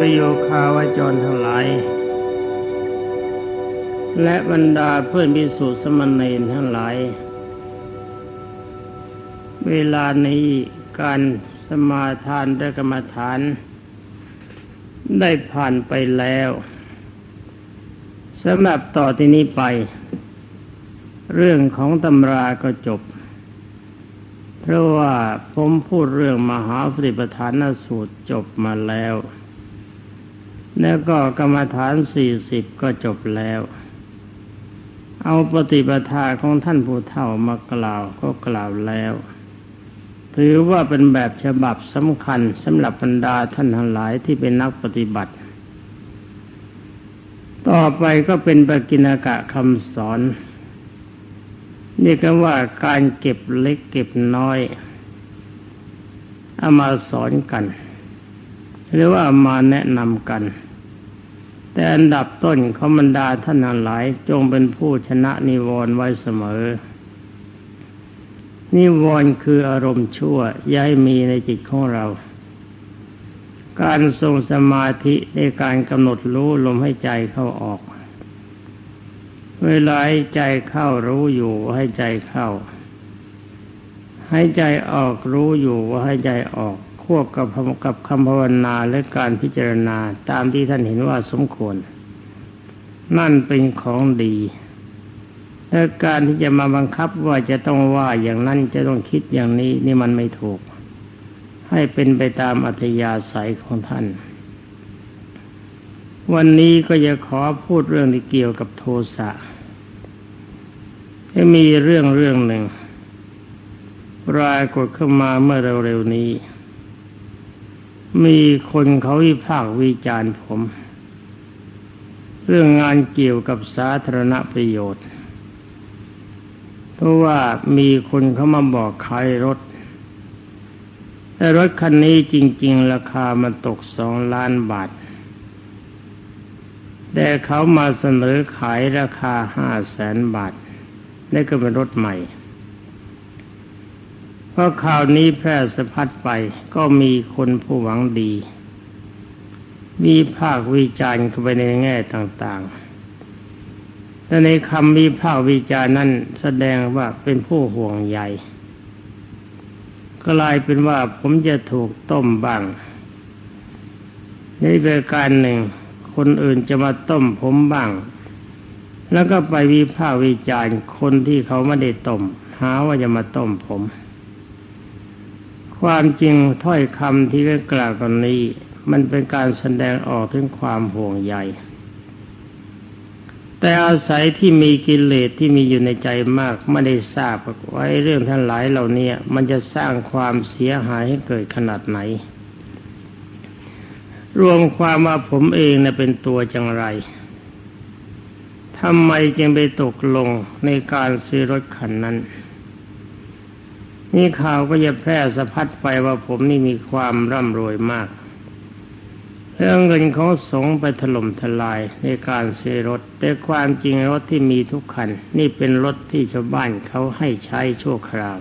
ประโยคาวาจรทั้งหลาย และบรรดาเพื่อนพิสุสมณเณรทั้งหลาย เวลานี้การสมาทานและกรรมฐาน ได้ผ่านไปแล้วสำหรับต่อที่นี้ไป เรื่องของตำราก็จบ เพราะว่าผมพูดเรื่องมหาปฏิปทานสูตรจบมาแล้ว แล้วก็กรรมฐานสี่สิบก็จบแล้ว เอาปฏิปทาของท่านผู้เฒ่ามากล่าวก็กล่าวแล้ว ถือว่าเป็นแบบฉบับสำคัญสำหรับบรรดาท่านทั้งหลายที่เป็นนักปฏิบัติ ต่อไปก็เป็นปกิณกะคำสอนนี่ก็ว่าการเก็บเล็กเก็บน้อยเอามาสอนกัน หรือว่ามาแนะนำกัน แต่อันดับต้นเขาบรรดาท่านหลาย จงเป็นผู้ชนะนิวรณ์ไว้เสมอ นิวรณ์คืออารมณ์ชั่วย้ายมีในจิตของเรา การทรงสมาธิในการกำหนดรู้ลมให้ใจเข้าออก เวลาให้ใจเข้ารู้อยู่ว่าให้ใจเข้าให้ใจออกรู้อยู่ว่าให้ใจออก ควบกับกับคำภาวนาและการพิจารณาตามที่ท่านเห็นว่าสมควร นั่นเป็นของดีและการที่จะมาบังคับว่าจะต้องว่าอย่างนั้นจะต้องคิดอย่างนี้นี่มันไม่ถูก ให้เป็นไปตามอัธยาศัยของท่าน วันนี้ก็จะขอพูดเรื่องที่เกี่ยวกับโทสะมีเรื่องเรื่องหนึ่งรายกดเข้ามาเมื่อเร็วๆนี้ มีคนเขาวิพากษ์วิจารณ์ผม เรื่องงานเกี่ยวกับสาธารณประโยชน์ เพราะว่ามีคนเขามาบอกขายรถแต่รถคันนี้จริง ๆ ราคามันตกสองล้านบาท แต่เขามาเสนอขายราคาห้าแสนบาทนี่ก็เป็นรถใหม่ เพราะข่าวนี้แพร่สะพัดไปก็มีคนผู้หวังดี มีภาควิจารณ์เข้าไปในแง่ต่างๆและในคำมีภาควิจารณ์นั้นแสดงว่าเป็นผู้ห่วงใยกลายเป็นว่าผมจะถูกต้มบ้างในประการหนึ่ง คนอื่นจะมาต้มผมบ้าง แล้วก็ไปวิพากษ์วิจารณ์คนที่เขาไม่ได้ต้มหาว่าจะมาต้มผม ความจริงถ้อยคำที่ได้กล่าวตอนนี้ มันเป็นการแสดงออกถึงความห่วงใยแต่อาศัยที่มีกิเลสที่มีอยู่ในใจมากไม่ได้ทราบไว่าเรื่องท่านหลายเหล่านี้มันจะสร้างความเสียหายให้เกิดขนาดไหน รวมความว่าผมเองนะเป็นตัวจังไรทำไมจึงไปตกลงในการซื้อรถคันนั้น นี่ข่าวก็จะแพร่สะพัดไปว่าผมนี่มีความร่ำรวยมากเรื่องเงินของสงไปถล่มทลายในการซื้อรถ แต่ความจริงรถที่มีทุกคัน นี่เป็นรถที่ชาวบ้านเขาให้ใช้ชั่วคราว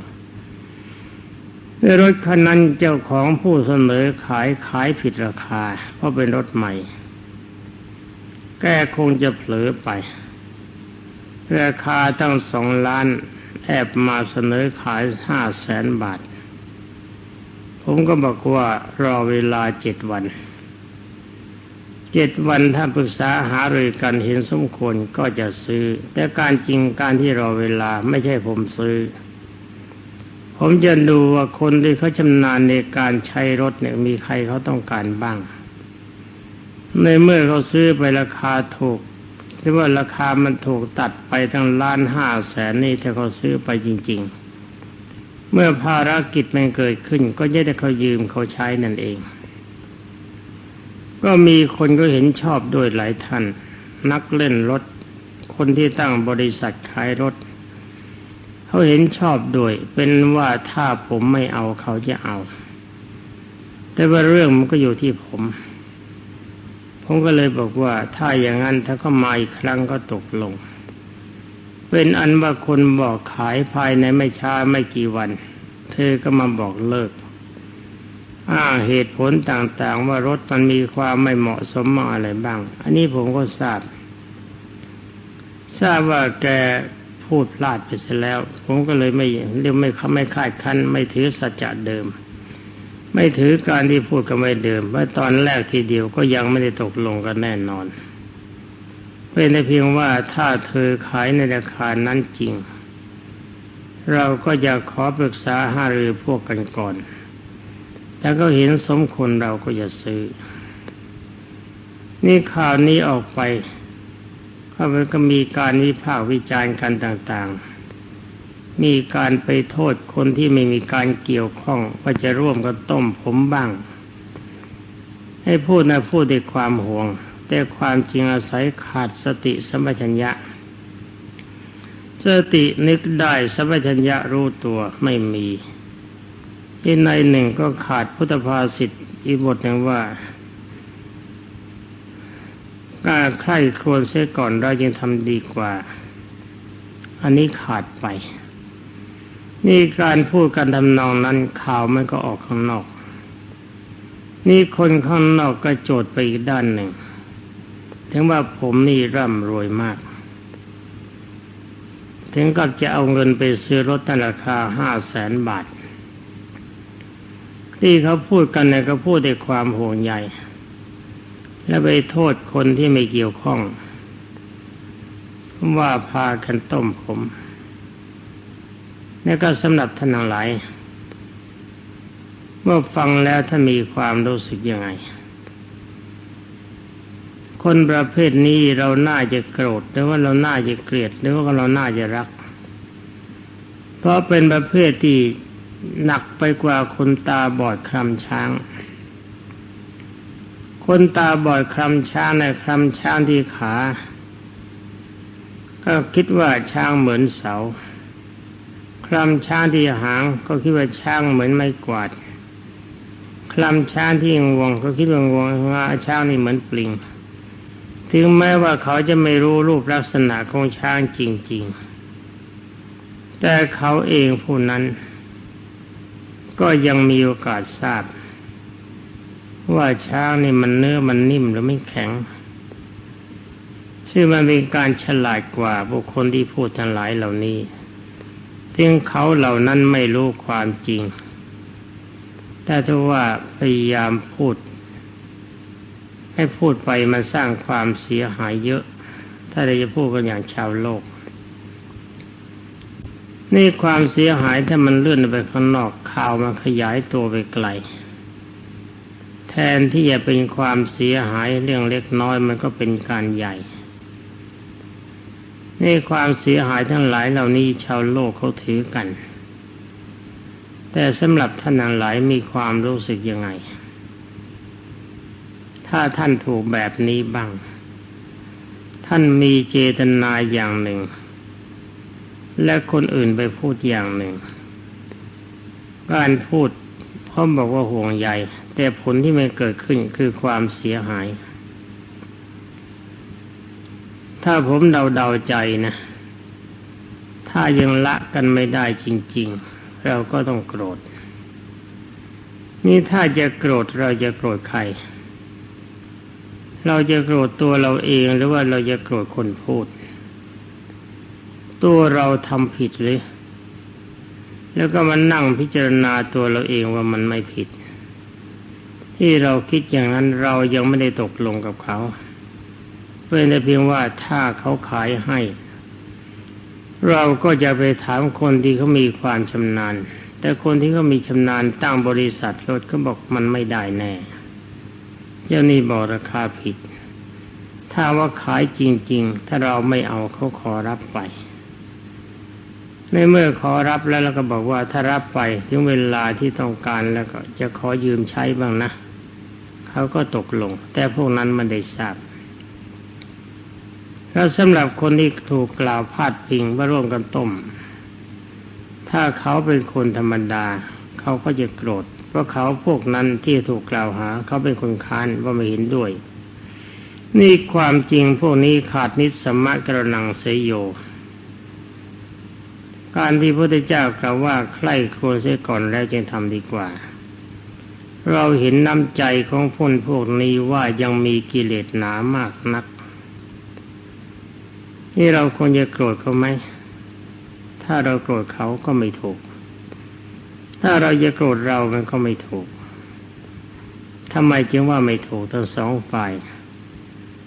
รถคันนั้นเจ้าของผู้เสนอขายขายผิดราคา เพราะเป็นรถใหม่ แกคงจะเผลอไป ราคาตั้งสองล้าน แอบมาเสนอขายห้าแสนบาท ผมก็บอกว่ารอเวลาเจ็ดวัน เจ็ดวันถ้าปรึกษาหารือกันเห็นสมควรก็จะซื้อ แต่การจริงการที่รอเวลาไม่ใช่ผมซื้อ ผมจะดูว่าคนที่เขาชำนาญในการใช้รถเนี่ยมีใครเขาต้องการบ้าง ในเมื่อเขาซื้อไปราคาถูก ที่ว่าราคามันถูกตัดไปทั้งล้านห้าแสนนี่ถ้าเขาซื้อไปจริง ๆ เมื่อภารกิจมันเกิดขึ้น ก็จะได้เขายืมเขาใช้นั่นเอง ก็มีคนก็เห็นชอบด้วยหลายท่าน นักเล่นรถ คนที่ตั้งบริษัทขายรถ เขาเห็นชอบด้วยเป็นว่าถ้าผมไม่เอาเขาจะเอา แต่ว่าเรื่องมันก็อยู่ที่ผม ผมก็เลยบอกว่าถ้าอย่างนั้นถ้าเขามาอีกครั้งก็ตกลง เป็นอันว่าคนบอกขายภายในไม่ช้าไม่กี่วัน เธอก็มาบอกเลิกอ้างเหตุผลต่างๆ ว่ารถมันมีความไม่เหมาะสมมาอะไรบ้าง อันนี้ผมก็ทราบ ทราบว่าแกพูดพลาดไปเสียแล้ว ผมก็เลยไม่เรียกไม่ไม่คาดคันไม่ถือสัจจะเดิม ไม่ถือการที่พูดกันไม่เดิมว่าตอนแรกทีเดียวก็ยังไม่ได้ตกลงกันแน่นอน เป็นแต่เพียงว่าถ้าเธอขายในราคานั้นจริง เราก็จะขอปรึกษาหารือพวกกันก่อน แล้วก็เห็นสมควรเราก็จะซื้อ นี่ข่าวนี้ออกไปก็มันก็มีการวิพากษ์วิจารณ์กันต่าง ๆ มีการไปโทษคนที่ไม่มีการเกี่ยวข้องว่าจะร่วมกันต้มผมบ้าง ให้พูดนะพูดด้วยความห่วง แต่ความจริงอาศัยขาดสติสัมัชัญญะ สตินึกได้สัมัชัญญะรู้ตัวไม่มีอีกในหนึ่งก็ขาดพุทธภาษิตอีกบทหนึ่งว่าการใคร่ครวญเสียก่อนเรายังทำดีกว่า อันนี้ขาดไป นี่การพูดกันทำนองนั้นข่าวมันก็ออกข้างนอก นี่คนข้างนอกก็โจทย์ไปอีกด้านหนึ่ง ถึงว่าผมนี่ร่ำรวยมาก ถึงกับจะเอาเงินไปซื้อรถตั้งราคาห้าแสนบาท ที่เขาพูดกันเนี่ยก็พูดด้วยความห่วงใยและไปโทษคนที่ไม่เกี่ยวข้อง ว่าพากันต้มผม นี่ก็สำหรับท่านทั้งหลายเมื่อฟังแล้วท่านมีความรู้สึกยังไง คนประเภทนี้เราน่าจะโกรธหรือว่าเราน่าจะเกลียดหรือว่าเราน่าจะรัก เพราะเป็นประเภทที่หนักไปกว่าคนตาบอดคลำช้าง คนตาบอดคลำช้างในคลำช้างที่ขา ก็คิดว่าช้างเหมือนเสา ลำช้างที่หางก็คิดว่าช้างเหมือนไม้กวาดคลำช้างที่งวงก็คิดว่างวงว่าช้างนี่เหมือนปลิง ถึงแม้ว่าเขาจะไม่รู้รูปลักษณะของช้างจริง ๆ แต่เขาเองผู้นั้น ก็ยังมีโอกาสทราบ ว่าช้างนี่มันเนื้อมันนิ่มหรือไม่แข็ง ซึ่งมันเป็นการฉลาดกว่าบุคคลที่พูดทั้งหลายเหล่านี้ ถึงเขาเหล่านั้นไม่รู้ความจริง แต่ถ้าว่าพยายามพูด ให้พูดไปมันสร้างความเสียหายเยอะ ถ้าเราจะพูดกันอย่างชาวโลก นี่ความเสียหายถ้ามันเลื่อนไปข้างนอกข่าวมันขยายตัวไปไกล แทนที่จะเป็นความเสียหายเรื่องเล็กน้อยมันก็เป็นการใหญ่ นี่ความเสียหายทั้งหลายเหล่านี้ชาวโลกเขาถือกัน แต่สำหรับท่านทั้งหลายมีความรู้สึกยังไง ถ้าท่านถูกแบบนี้บ้าง ท่านมีเจตนาอย่างหนึ่ง และคนอื่นไปพูดอย่างหนึ่ง การพูดพราะบอกว่าห่วงใยแต่ผลที่มันเกิดขึ้นคือความเสียหาย ถ้าผมเดาเดาใจนะ ถ้ายังละกันไม่ได้จริง ๆ เราก็ต้องโกรธ นี่ถ้าจะโกรธเราจะโกรธใคร เราจะโกรธตัวเราเองหรือว่าเราจะโกรธคนพูด ตัวเราทำผิดหรือแล้วก็มานั่งพิจารณาตัวเราเองว่ามันไม่ผิด ที่เราคิดอย่างนั้นเรายังไม่ได้ตกลงกับเขา เป็นแต่เพียงว่าถ้าเขาขายให้ เราก็จะไปถามคนที่เขามีความชำนาญ แต่คนที่เขามีชำนาญตั้งบริษัทรถก็บอกมันไม่ได้แน่เจ้านี่บอกราคาผิด ถ้าว่าขายจริง ๆ ถ้าเราไม่เอาเขาขอรับไป ในเมื่อขอรับแล้วเราก็บอกว่าถ้ารับไปถึงเวลาที่ต้องการแล้วก็จะขอยืมใช้บ้างนะ เขาก็ตกลง แต่พวกนั้นมันได้ทราบ แล้วสำหรับคนที่ถูกกล่าวพาดพิงว่าร่วมกันต้ม ถ้าเขาเป็นคนธรรมดา เขาก็จะโกรธเพราะเขาพวกนั้นที่ถูกกล่าวหา เขาเป็นคนค้านว่าไม่เห็นด้วย นี่ความจริงพวกนี้ขาดนิสมะกระนังเสยโย การที่พระพุทธเจ้ากล่าวว่าใครควรเสียก่อนแล้วจึงทำดีกว่าเราเห็นน้ำใจของคนพวกนี้ว่ายังมีกิเลสหนามากนัก นี่เราควรจะโกรธเขาไหม ถ้าเราโกรธเขาก็ไม่ถูก ถ้าเราจะโกรธเรามันก็ไม่ถูกทำไมจึงว่าไม่ถูกทั้งสองฝ่าย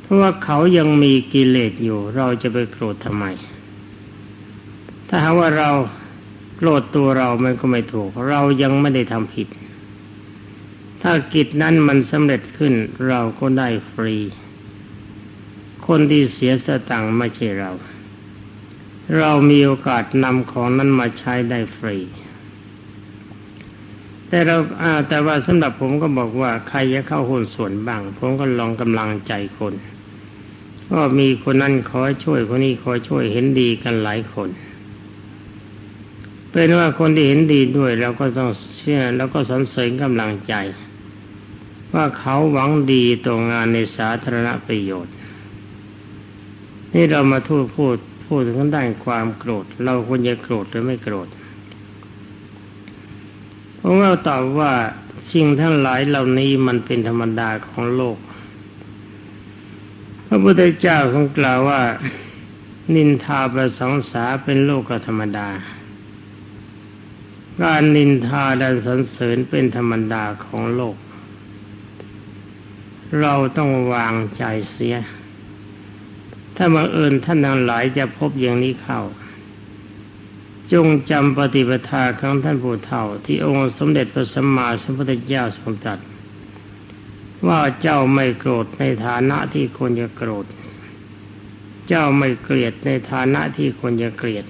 เพราะว่าเขายังมีกิเลสอยู่ เราจะไปโกรธทำไม ถ้าหากว่าเราโกรธตัวเรามันก็ไม่ถูก เรายังไม่ได้ทำผิด ถ้ากิจนั้นมันสำเร็จขึ้นเราก็ได้ฟรี คนที่เสียสตังค์ไม่ใช่เรา เรามีโอกาสนำของนั้นมาใช้ได้ฟรี แต่เราแต่ว่าสำหรับผมก็บอกว่าใครจะเข้าหุ้นส่วนบ้าง ผมก็ลองกำลังใจคน ก็มีคนนั้นขอช่วยคนนี้ขอช่วยเห็นดีกันหลายคนเป็นว่าคนที่เห็นดีด้วยเราก็ต้องเชื่อแล้วก็สรรเสริญกำลังใจ ว่าเขาหวังดีต่องานในสาธารณประโยชน์ นี่เรามาทูดพูดพูดถึงด้านความโกรธ เราควรจะโกรธหรือไม่โกรธผมก็ตอบว่าสิ่งทั้งหลายเหล่านี้มันเป็นธรรมดาของโลก พระพุทธเจ้าคงกล่าวว่า นินทาประสงสาเป็นโลกธรรมดา การนินทาและสรรเสริญเป็นธรรมดาของโลก เราต้องวางใจเสีย ถ้าบังเอิญท่านทั้งหลายจะพบอย่างนี้เข้า จงจำปฏิปทาของท่านผู้เฒ่า ที่องค์สมเด็จพระสัมมาสัมพุทธเจ้าทรงตรัสว่าเจ้าไม่โกรธในฐานะที่ควรจะโกรธ เจ้าไม่เกลียดในฐานะที่ควรจะเกลียด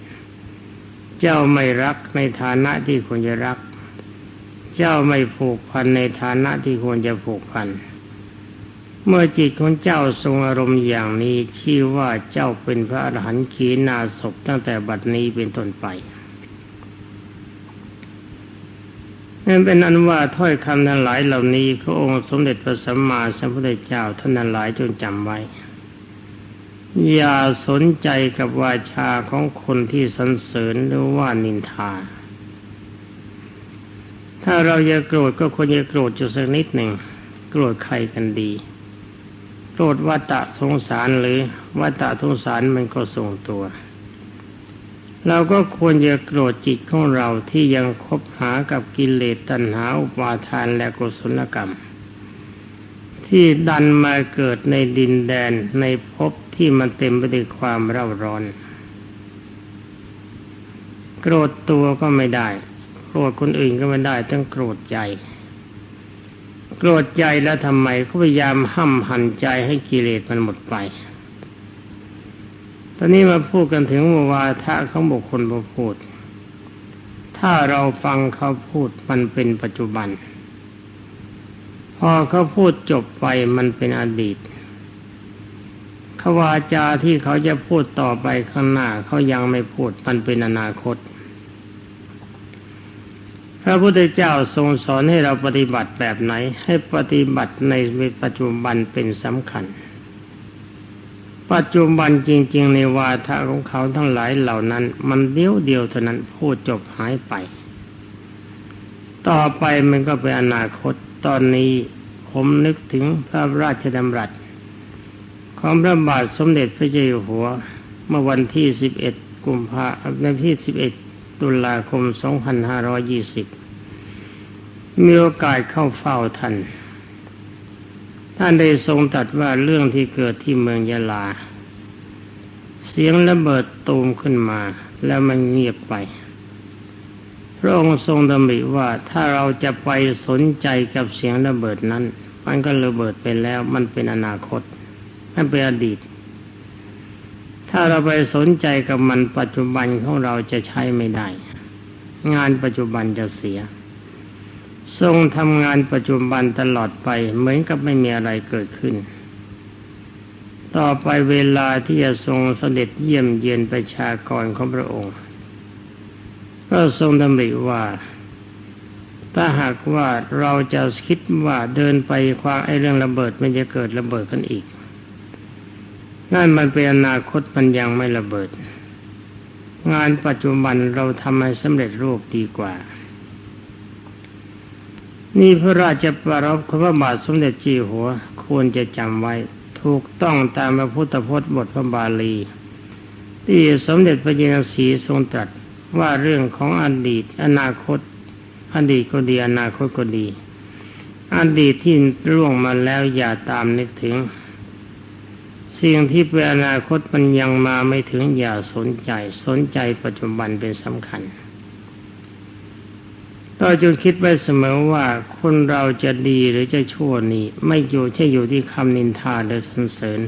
เจ้าไม่รักในฐานะที่ควรจะรัก เจ้าไม่ผูกพันในฐานะที่ควรจะผูกพันเเมื่อจิตของเจ้าทรงอารมณ์อย่างนี้ชื่อว่าเจ้าเป็นพระอรหันต์ขีณาศพตั้งแต่บัดนี้เป็นต้นไปนั่นเป็นอันว่าถ้อยคำนั้นหลายเหล่านี้พระองค์สมเด็จพระสัมมาสัมพุทธเจ้าท่านนั้นหลายจงจำไว้ อย่าสนใจกับวาชาของคนที่สรรเสริญหรือว่านินทา ถ้าเราจะโกรธก็ควรจะโกรธจุดสักนิดหนึ่งโกรธใครกันดี โกรธวัตะสงสารหรือวัตะสงสารมันก็ส่งตัว เราก็ควรจะโกรธจิตของเราที่ยังคบหากับกิเลสตัณหาอุปาทานและกุศลกรรม ที่ดันมาเกิดในดินแดนในภพที่มันเต็มไปด้วยความเร่าร้อน โกรธตัวก็ไม่ได้ โกรธคนอื่นก็ไม่ได้ ต้องโกรธใจ โกรธใจแล้วทำไมก็พยายามห้ามหันใจให้กิเลสมันหมดไป ตอนนี้มาพูดกันถึงวาทะของบุคคลผู้พูด ถ้าเราฟังเขาพูดมันเป็นปัจจุบัน พอเขาพูดจบไปมันเป็นอดีตขวาจาที่เขาจะพูดต่อไปข้างหน้าเขายังไม่พูดมันเป็นอนาคต พระพุทธเจ้าทรงสอนให้เราปฏิบัติแบบไหน ให้ปฏิบัติในปัจจุบันเป็นสำคัญ ปัจจุบันจริง ๆ ในวาทะของเขาทั้งหลายเหล่านั้น มันเดียวเดียวเท่านั้นพูดจบหายไป ต่อไปมันก็เป็นอนาคตตอนนี้ผมนึกถึงพระราชดำรัส ของพระบาทสมเด็จพระเจ้าอยู่หัว เมื่อวันที่ 11 กุมภาพันธ์ที่ 11 ตุลาคม 2520 มีโอกาสเข้าเฝ้าท่าน ท่านได้ทรงตัดว่าเรื่องที่เกิดที่เมืองยะลา เสียงระเบิดตูมขึ้นมา แล้วมันเงียบไป พระองค์ทรงดำริว่าถ้าเราจะไปสนใจกับเสียงระเบิดนั้น มันก็ระเบิดไปแล้วมันเป็นอนาคตนั่นเป็นอดีต ถ้าเราไปสนใจกับมันปัจจุบันของเราจะใช้ไม่ได้ งานปัจจุบันจะเสีย ทรงทำงานปัจจุบันตลอดไปเหมือนกับไม่มีอะไรเกิดขึ้น ต่อไปเวลาที่จะทรงเสด็จเยี่ยมเยียนประชากรของพระองค์ ก็ทรงดำริว่าถ้าหากว่าเราจะคิดว่าเดินไปความไอ้เรื่องระเบิดมันจะเกิดระเบิดกันอีก นั่นมันเป็นอนาคตมันยังไม่ระเบิด งานปัจจุบันเราทำให้สำเร็จรูปดีกว่า นี่พระราชปรารภพระบาทสมเด็จจีหัว ควรจะจำไว้ ถูกต้องตามพระพุทธพจน์บทพระบาลี ที่สมเด็จพระเยนสีทรงตรัสว่าเรื่องของอดีต อนาคต อดีตก็ดี อนาคตก็ดี อดีตที่ล่วงมาแล้วอย่าตามนึกถึง สิ่งที่เป็นอนาคตมันยังมาไม่ถึงอย่าสนใจสนใจปัจจุบันเป็นสำคัญเราจงคิดไว้เสมอว่าคนเราจะดีหรือจะชั่วนี้ไม่อยู่ใช่อยู่ที่คำนินทาหรือสรรเสริญ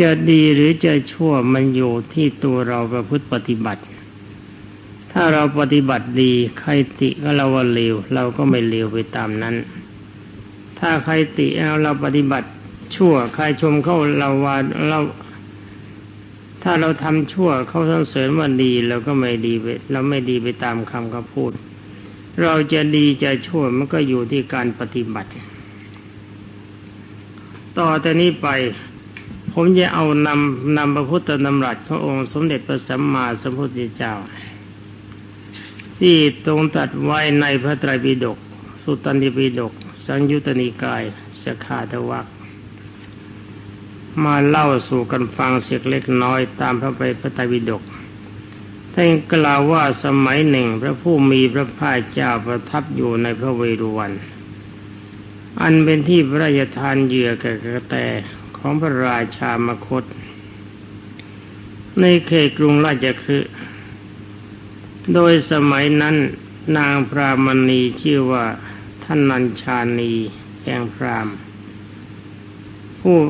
จะดีหรือจะชั่วมันอยู่ที่ตัวเราประพฤติปฏิบัติ ถ้าเราปฏิบัติดีใครติก็เราว่าเลวเราก็ไม่เลวไปตามนั้น ถ้าใครติเราเราปฏิบัติ ชั่วใครชมเขาเราว่าเราถ้าเราทำชั่วเขาสรรเสริญว่าดีเราก็ไม่ดีไปเราไม่ดีไปตามคำเขาพูด เราจะดีจะชั่วมันก็อยู่ที่การปฏิบัติ ต่อแต่นี้ไป ผมจะเอานำนำพระพุทธนำรัสขององค์สมเด็จพระสัมมาสัมพุทธเจ้า ที่ตรงตัดไว้ในพระไตรปิฎกสุตตันติปิฎกสังยุตติกายสขาทวัก มาเล่าสู่กันฟังเสียเล็กน้อยตามพระไปพระไตรปิฎกท่านกล่าวว่าสมัยหนึ่งพระผู้มีพระภาคเจ้าประทับอยู่ในพระเวรุวัน อันเป็นที่พระราชทานเหยื่อแก่กระแตของพระราชามคต ในเขตกรุงราชคฤห์โดยสมัยนั้นนางพรามณีชื่อว่าท่านนัญชานีแห่งพรามณ์ ผู้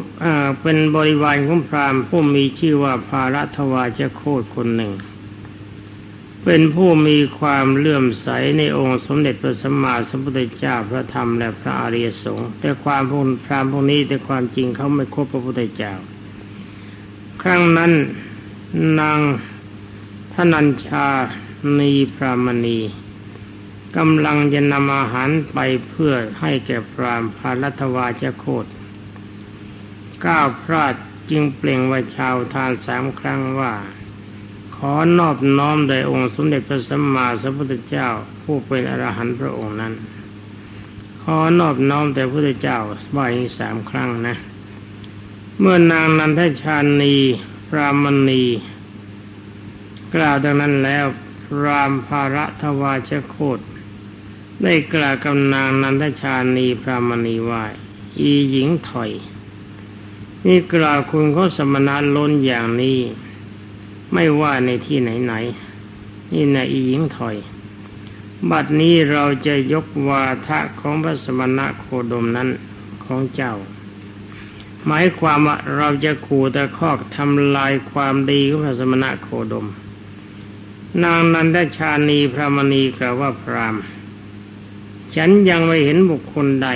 เป็นบริวารของพราหมณ์ผู้มีชื่อว่าภารัตวาจโคตคนหนึ่ง เป็นผู้มีความเลื่อมใสในองค์สมเด็จพระสัมมาสัมพุทธเจ้าพระธรรมและพระอริยสงฆ์แต่ความพวกพราหมณ์พวกนี้แต่ความจริงเขาไม่คบพระพุทธเจ้า ครั้งนั้นนางทนัญชานีพรามณีกำลังจะนำอาหารไปเพื่อให้แก่พรามภารัตวาจโคต ก้าวพลาดจึงเปล่งวาชาวทานสามครั้งว่า ขอนอบน้อมโดยองค์สมเด็จพระสัมมาสัมพุทธเจ้าผู้เป็นอรหันต์พระองค์นั้น ขอนอบน้อมแต่พระพุทธเจ้าบ่อยสามครั้งนะ เมื่อนางนันทชานีพรามณีกล่าวดังนั้นแล้วรามภาระทวาชโคตได้กล่าวกับนางนันทชานีพรามณีว่า อีหญิงถอย นี่กล่าวคุณเขาสมณะล้นอย่างนี้ ไม่ว่าในที่ไหนๆนี่นอีหญิงถอย บัดนี้เราจะยกวาทะของพระสมณะโคดมนั้นของเจ้า หมายความว่าเราจะขู่ตะคอกทำลายความดีของพระสมณะโคดม นางนันทชานีพระมณีกล่าวว่าพรามฉันยังไม่เห็นบุคคลใด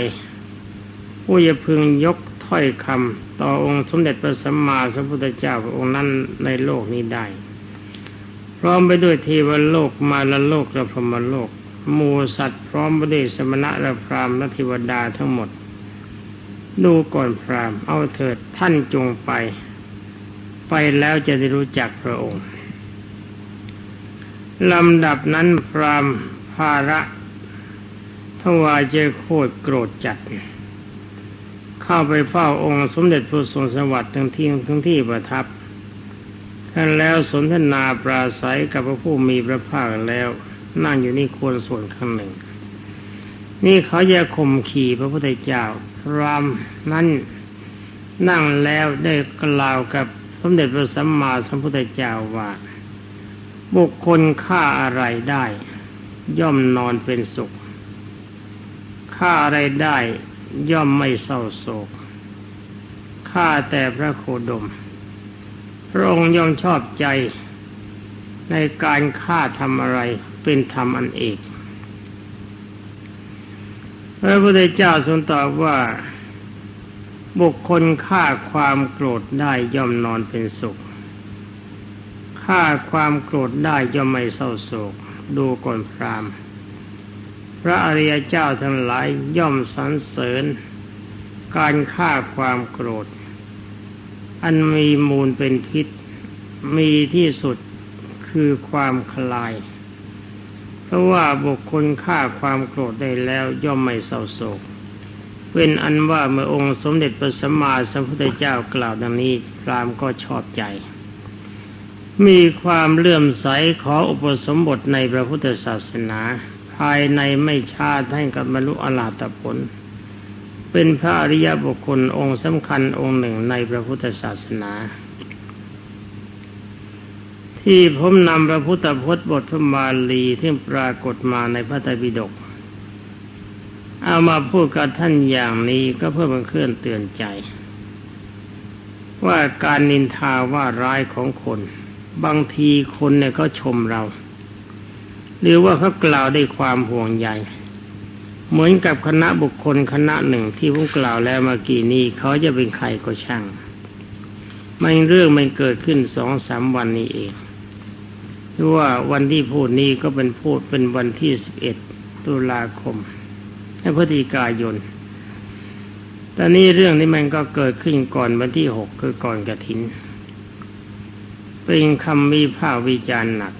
ผู้จะพึงยก ถ้อยคำต่อองค์สมเด็จพระสัมมาสัมพุทธเจ้าองค์นั้นในโลกนี้ได้ พร้อมไปด้วยเทวโลกมาลโลกและพรหมโลกมูสัตว์พร้อมไปด้วยสมณะและพรามและเทวดาทั้งหมด ดูก่อนพรามเอาเถิดท่านจงไป ไปแล้วจะได้รู้จักพระองค์ลำดับนั้นพรามภาระทวายเจโคตรโกรธจัด เข้าไปเฝ้าองค์สมเด็จพระทรงสวัสดิ์ทั้งที่ทั้งที่ประทับท่านแล้วสนทนาปราศัยกับพระผู้มีพระภาคแล้ว นั่งอยู่นี่ควรส่วนข้างหนึ่ง นี่เขาจะข่มขี่พระพุทธเจ้ารามนั้นนั่งแล้วได้กล่าวกับสมเด็จพระสัมมาสัมพุทธเจ้าว่า บุคคลฆ่าอะไรได้ ย่อมนอนเป็นสุขฆ่าอะไรได้ ย่อมไม่เศร้าโศก ข้าแต่พระโคดม พระองค์ย่อมชอบใจ ในการฆ่าทำอะไรเป็นธรรมอันเอก พระพุทธเจ้าทรงตอบว่า บุคคลฆ่าความโกรธได้ย่อมนอนเป็นสุข ฆ่าความโกรธได้ย่อมไม่เศร้าโศก ดูก่อนพราม พระอริยเจ้าทั้งหลายย่อมสรรเสริญ การฆ่าความโกรธ อันมีมูลเป็นพิษ มีที่สุดคือความคลาย เพราะว่าบุคคลฆ่าความโกรธได้แล้วย่อมไม่เศร้าโศกเว้นอันว่าเมื่อองค์สมเด็จพระสัมมาสัมพุทธเจ้ากล่าวดังนี้พรามก็ชอบใจ มีความเลื่อมใสขออุปสมบทในพระพุทธศาสนาายในไม่ช้าท่านกับบรรลุอรหัตผล เป็นพระอริยบุคคลองค์สำคัญองค์หนึ่งในพระพุทธศาสนา ที่ผมนำพระพุทธพจน์บทพระบาลีที่ปรากฏมาในพระไตรปิฎกเอามาพูดกับท่านอย่างนี้ก็เพื่อมันเคลื่อนเตือนใจ ว่าการนินทาว่าร้ายของคน บางทีคนเนี่ยเขาชมเรา หรือว่าเขากล่าวด้วยความห่วงใยเหมือนกับคณะบุคคลคณะหนึ่งที่ผมกล่าวแล้วเมื่อกี้นี้เขาจะเป็นใครก็ช่างมันเรื่องมันเกิดขึ้นสองสามวันนี้เองหรือว่าวันที่พูดนี้ก็เป็นพูดเป็นวันที่สิบเอ็ดตุลาคมพฤศจิกายนตอนนี้เรื่องนี้มันก็เกิดขึ้นก่อนวันที่หกคือก่อนกระถิน เป็นคำวิพากษ์วิจารณ์หนัก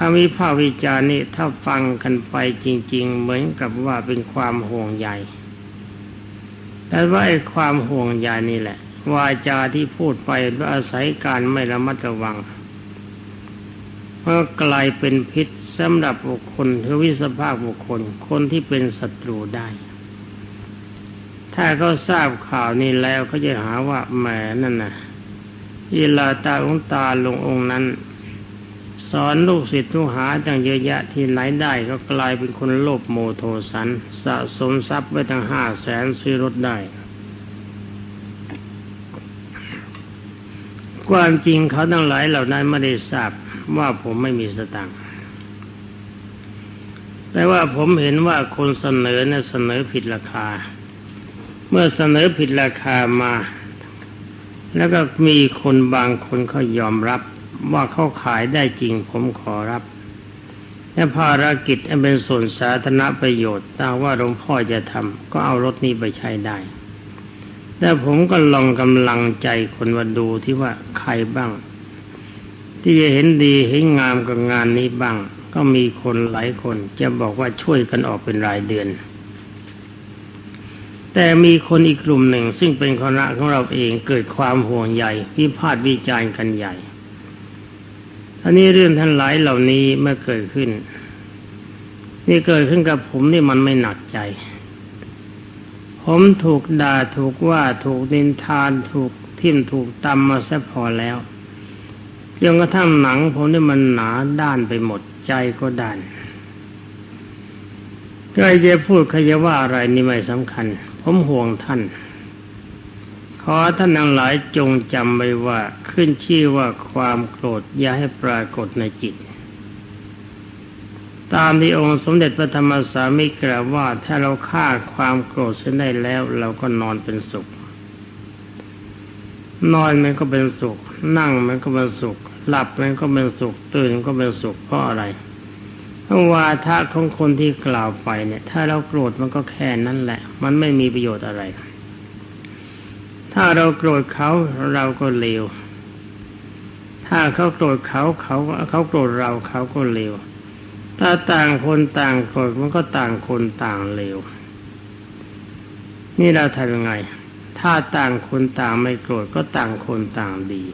คำวิพากษ์วิจารณ์นี่ถ้าฟังกันไปจริง ๆ เหมือนกับว่าเป็นความห่วงใยแต่ว่าไอ้ความห่วงใยนี่แหละ วาจาที่พูดไปด้วยอาศัยการไม่ระมัดระวังก็กลายเป็นพิษสำหรับบุคคลหรือวิสภาพบุคคล คนที่เป็นศัตรูได้ ถ้าเขาทราบข่าวนี้แล้วเขาจะหาว่าแหมนั่นน่ะยีลาตาองตาลงองค์นั้น สอนลูกศิษย์ลูกหาตั้งเยอะแยะที่ไหนได้ก็กลายเป็นคนโลภโมโทสัน สะสมทรัพย์ไว้ตั้งห้าแสนซื้อรถได้ ความจริงเขาทั้งหลายเหล่านั้นไม่ได้ทราบว่าผมไม่มีสตังค์แต่ว่าผมเห็นว่าคนเสนอเนี่ยเสนอผิดราคา เมื่อเสนอผิดราคามา แล้วก็มีคนบางคนเขายอมรับ ว่าเขาขายได้จริงผมขอรับและภารกิจเป็นส่วนสาธารณประโยชน์ถ้าว่าหลวงพ่อจะทำก็เอารถนี้ไปใช้ได้ แต่ผมก็ลองกำลังใจคนมาดูที่ว่าใครบ้าง ที่จะเห็นดีเห็นงามกับงานนี้บ้าง ก็มีคนหลายคนจะบอกว่าช่วยกันออกเป็นรายเดือน แต่มีคนอีกกลุ่มหนึ่งซึ่งเป็นคณะของเราเองเกิดความห่วงใยพิพาทวิจารณ์กันใหญ่ อันนี้เรื่องท่านหลายเหล่านี้เมื่อเกิดขึ้น นี่เกิดขึ้นกับผมนี่มันไม่หนักใจ ผมถูกด่าถูกว่าถูกนินทานถูกทิ่มถูกตำมาซะพอแล้วจนกระทั่งหนังผมนี่มันหนาด้านไปหมดใจก็ด้านใครจะพูดใครจะว่าอะไรนี่ไม่สำคัญ ผมห่วงท่าน อท่านทั้งหลายจงจำไว้ว่าขึ้นชื่อว่าความโกรธอย่าให้ปรากฏในจิต ตามที่องค์สมเด็จพระธรรมสามิกล่าวว่าถ้าเราฆ่าความโกรธเสียได้แล้ว เราก็นอนเป็นสุข นอนมันก็เป็นสุข นั่งมันก็เป็นสุข หลับมันก็เป็นสุข ตื่นก็เป็นสุขเพราะอะไรเพราะวาทะของคนที่กล่าวไปเนี่ย ถ้าเราโกรธมันก็แค่นั้นแหละ มันไม่มีประโยชน์อะไร ถ้าเราโกรธเขาเราก็เลว ถ้าเขาโกรธเขาเขาเขาโกรธเราเขาก็เลว ถ้าต่างคนต่างโกรธมันก็ต่างคนต่างเลว นี่เราทำยังไง ถ้าต่างคนต่างไม่โกรธก็ต่างคนต่างดี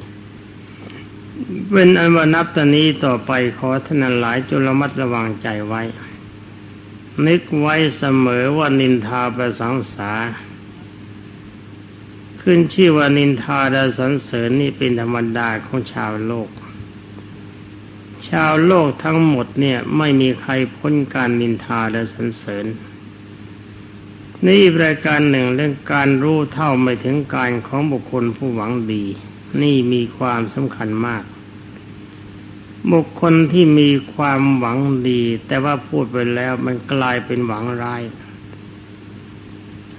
เป็นอันว่านับตอนนี้ต่อไปขอท่านหลายจงระมัดระวังใจไว้ นึกไว้เสมอว่านินทาประสังสา ขึ้นชื่อว่านินทาดาสันเสริญนี่เป็นธรรมดาของชาวโลก ชาวโลกทั้งหมดเนี่ยไม่มีใครพ้นการนินทาและสรรเสริญ นี่รายการหนึ่งเรื่องการรู้เท่าไม่ถึงการของบุคคลผู้หวังดี นี่มีความสำคัญมาก บุคคลที่มีความหวังดี แต่ว่าพูดไปแล้วมันกลายเป็นหวังร้าย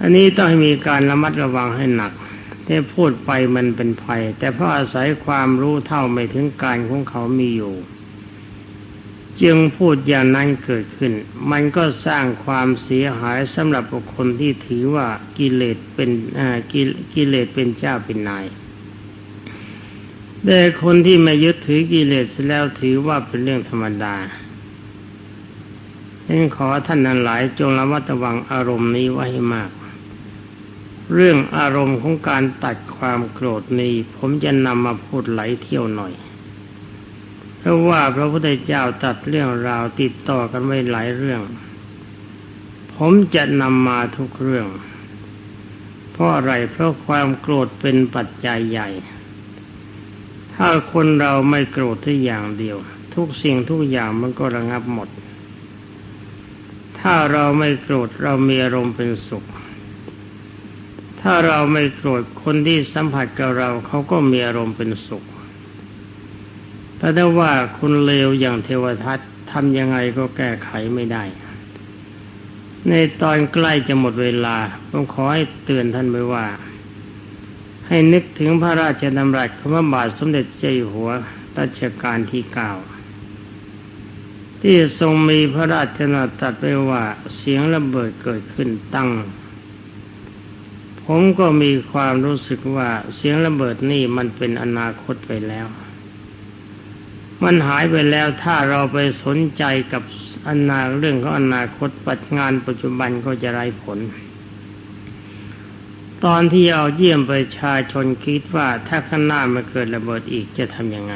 อันนี้ต้องให้มีการระมัดระวังให้หนัก ที่พูดไปมันเป็นภัย แต่เพราะอาศัยความรู้เท่าไม่ถึงการของเขามีอยู่ จึงพูดอย่างนั้นเกิดขึ้น มันก็สร้างความเสียหายสำหรับบุคคลที่ถือว่ากิเลสเป็นกิกิเลสเป็นเจ้าเป็นนายแต่คนที่ไม่ยึดถือกิเลสแล้วถือว่าเป็นเรื่องธรรมดานั้นขอท่านนั้นหลายจงระมัดระวังอารมณ์นี้ไว้ให้มาก เรื่องอารมณ์ของการตัดความโกรธนี้ ผมจะนำมาพูดไหลเที่ยวหน่อย เพราะว่าพระพุทธเจ้าตัดเรื่องราวติดต่อกันไว้หลายเรื่อง ผมจะนำมาทุกเรื่อง เพราะอะไรเพราะความโกรธเป็นปัจจัยใหญ่ ถ้าคนเราไม่โกรธที่อย่างเดียว ทุกสิ่งทุกอย่างมันก็ระงับหมด ถ้าเราไม่โกรธเรามีอารมณ์เป็นสุข ถ้าเราไม่โกรธคนที่สัมผัสกับเราเขาก็มีอารมณ์เป็นสุข แต่ถ้าว่าคุณเลวอย่างเทวทัตทำยังไงก็แก้ไขไม่ได้ ในตอนใกล้จะหมดเวลาผมขอให้เตือนท่านไว้ว่า ให้นึกถึงพระราชดำรัสของพระบาทสมเด็จเจ้าอยู่หัวรัชกาลที่เก้าที่ทรงมีพระราชนาตัดไว้ว่าเสียงระเบิดเกิดขึ้นตั้ง ผมก็มีความรู้สึกว่าเสียงระเบิดนี่มันเป็นอนาคตไปแล้ว มันหายไปแล้วถ้าเราไปสนใจกับอนาเรื่องของอนาคตปัจงานปัจจุบันก็จะไร้ผล ตอนที่เอาเยี่ยมประชาชนคิดว่าถ้าข้างหน้ามันเกิดระเบิดอีกจะทำยังไง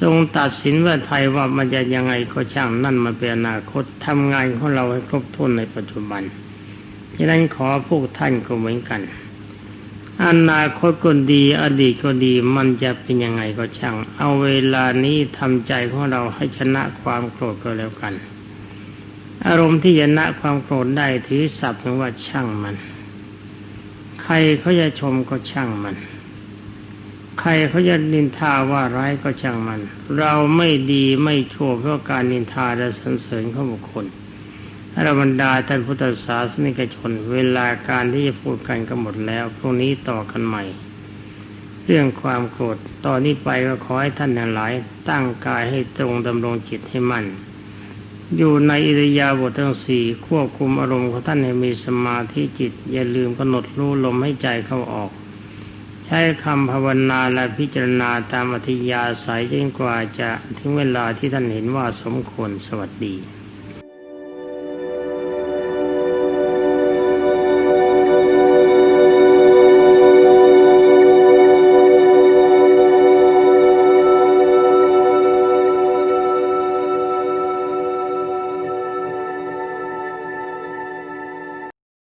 ทรงตัดสินว่าไทยว่ามันจะยังไงก็ช่างนั่นมันเป็นอนาคตทำงานของเราให้ครบถ้วนในปัจจุบัน ฉะนั้นขอพวกท่านก็เหมือนกันอนาคตก็ดี อดีตก็ดี มันจะเป็นยังไงก็ช่าง เอาเวลานี้ทำใจของเราให้ชนะความโกรธก็แล้วกัน อารมณ์ที่ชนะความโกรธได้ถือศัพท์ว่าช่างมัน ใครเขาจะชมก็ช่างมัน ใครเขาจะนินทาว่าร้ายก็ช่างมัน เราไม่ดีไม่ชั่วเพราะการนินทาและสรรเสริญของบุคคล อรบรรดาท่านพุทธศาสนิกชน เวลาการที่จะพูดกันก็หมดแล้ว พรุ่งนี้ต่อกันใหม่ เรื่องความโกรธตอนนี้ไปก็ขอให้ท่านทั้งหลาย ตั้งกายให้ตรงดำรงจิตให้มั่น อยู่ในอิริยาบถทั้งสี่ควบคุมอารมณ์ของท่านให้มีสมาธิจิต อย่าลืมกำหนดรู้ลมให้ใจเข้าออก ใช้คำภาวนาและพิจารณาตามอัธยาศัยจนกว่าจะถึงเวลาที่ท่านเห็นว่าสมควรสวัสดี